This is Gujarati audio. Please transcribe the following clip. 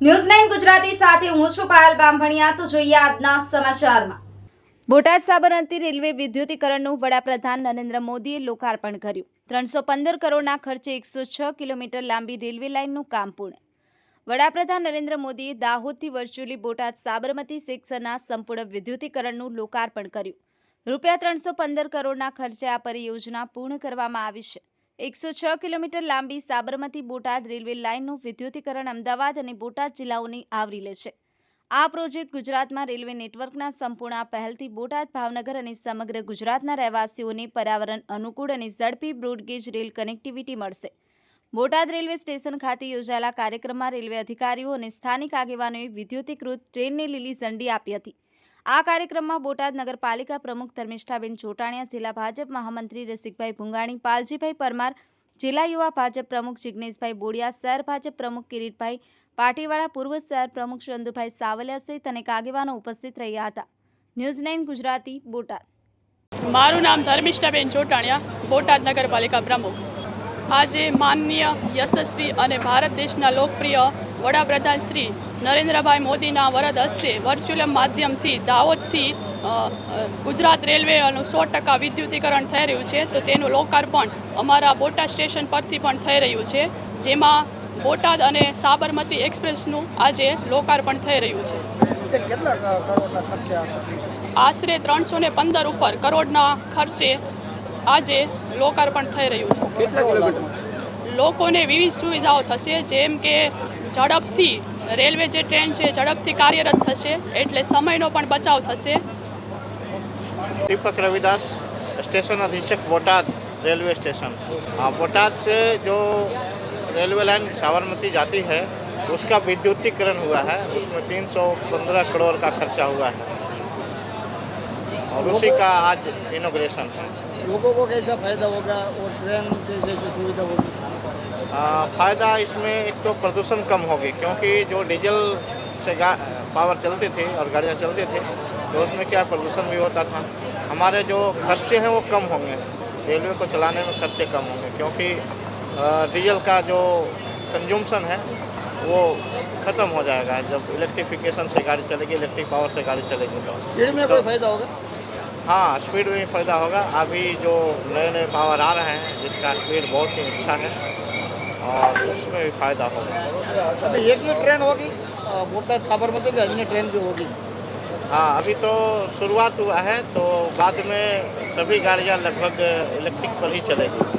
ન્યૂઝ નાઇન ગુજરાતી સાથે હું છું પાયલ બામભણિયા તો જોઈએ આજના સમાચારમાં. બોટાદ સાબરમતી રેલવે વિદ્યુતીકરણનું વડાપ્રધાન નરેન્દ્ર મોદીએ લોકાર્પણ કર્યું. ત્રણસો પંદર કરોડના ખર્ચે એકસો છ કિલોમીટર લાંબી રેલવે લાઇનનું કામ પૂર્ણ. વડાપ્રધાન નરેન્દ્ર મોદીએ દાહોદથી વર્ચ્યુઅલી બોટાદ સાબરમતી સેક્શનના સંપૂર્ણ વિદ્યુતીકરણનું લોકાર્પણ કર્યું. રૂપિયા ત્રણસો પંદર કરોડના ખર્ચે આ પરિયોજના પૂર્ણ કરવામાં આવી છે. એકસો છ કિલોમીટર લાંબી સાબરમતી બોટાદ રેલવે લાઇનનું વિદ્યુતીકરણ અમદાવાદ અને બોટાદ જિલ્લાઓની આવરી લે છે. આ પ્રોજેક્ટ ગુજરાતમાં રેલવે નેટવર્કના સંપૂર્ણ પહેલથી બોટાદ, ભાવનગર અને સમગ્ર ગુજરાતના રહેવાસીઓને પર્યાવરણ અનુકૂળ અને ઝડપી બ્રોડગેજ રેલ કનેક્ટિવિટી મળશે. બોટાદ રેલવે સ્ટેશન ખાતે યોજાયેલા કાર્યક્રમમાં રેલવે અધિકારીઓ અને સ્થાનિક આગેવાનોએ વિદ્યુતીકૃત ટ્રેનને લીલી ઝંડી આપી હતી. આ કાર્યક્રમમાં બોટાદ નગરપાલિકા પ્રમુખ ધર્મિષ્ઠાબેન ચોટાણિયા, જિલ્લા ભાજપ મહામંત્રી રસિકભાઈ ભુંગાણી, પાલજીભાઈ પરમાર, જિલ્લા યુવા ભાજપ પ્રમુખ જિગ્નેશભાઈ બોડિયા, શહેર ભાજપ પ્રમુખ કિરીટભાઈ પાટીવાળા, પૂર્વ શહેર પ્રમુખ ચંદુભાઈ સાવલિયા સહિત અનેક આગેવાનો ઉપસ્થિત રહ્યા હતા. News nine Gujarati, Botad. મારું નામ ધર્મિષ્ઠાબેન ચોટાણિયા, બોટાદ નગરપાલિકા પ્રમુખ. આજે માનનીય યશસ્વી અને ભારત દેશના લોકપ્રિય વડાપ્રધાન શ્રી નરેન્દ્રભાઈ મોદીના વરદ હસ્તે વર્ચ્યુઅલ માધ્યમથી દાહોદથી ગુજરાત રેલવેનું સો ટકા વિદ્યુતીકરણ થઈ રહ્યું છે. તો તેનું લોકાર્પણ અમારા બોટાદ સ્ટેશન પરથી પણ થઈ રહ્યું છે. જેમાં બોટાદ અને સાબરમતી એક્સપ્રેસનું આજે લોકાર્પણ થઈ રહ્યું છે? આશરે ત્રણસો ને પંદર ઉપર કરોડના ખર્ચે આજે લોકાર્પણ થઈ રહ્યું છે કેટલા કિલોમીટર લોકોને વિવિધ સુવિધાઓ થશે જેમ કે ઝડપથી રેલવે જે ટ્રેન છે ઝડપથી કાર્યરત થશે એટલે સમયનો પણ બચાવ થશે दीपक रविदास स्टेशन अधीक्षक बोटाद रेलवे स्टेशन हाँ बोटाद से जो रेलवे लाइन साबरमती जाती है उसका विद्युतीकरण हुआ है उसमें 315 करोड़ का खर्चा हुआ है और उसी का आज इनोग्रेशन है लोगों को कैसा फ़ायदा होगा और ट्रेन की जैसी सुविधा होगी फ़ायदा इसमें एक तो प्रदूषण कम होगी क्योंकि जो डीजल से पावर चलती थी और गाड़ियाँ चलती थी तो उसमें क्या प्रदूषण भी होता था। हमारे जो खर्चे हैं वो कम होंगे रेलवे को चलाने में खर्चे कम होंगे क्योंकि डीजल का जो कंजम्पशन है वो ख़त्म हो जाएगा जब इलेक्ट्रिफिकेशन से गाड़ी चलेगी इलेक्ट्रिक पावर से गाड़ी चलेगी। तो में कोई फ़ायदा होगा? हाँ स्पीड में फ़ायदा होगा। अभी जो नए नए पावर आ रहे हैं जिसका स्पीड बहुत ही अच्छा है और उसमें भी फ़ायदा होगा। अभी एक ही ट्रेन होगी मोटा साबरमती की अन्य ट्रेन भी होगी। हाँ अभी तो शुरुआत हुआ है तो बाद में सभी गाड़ियाँ लगभग इलेक्ट्रिक पर ही चलेगी।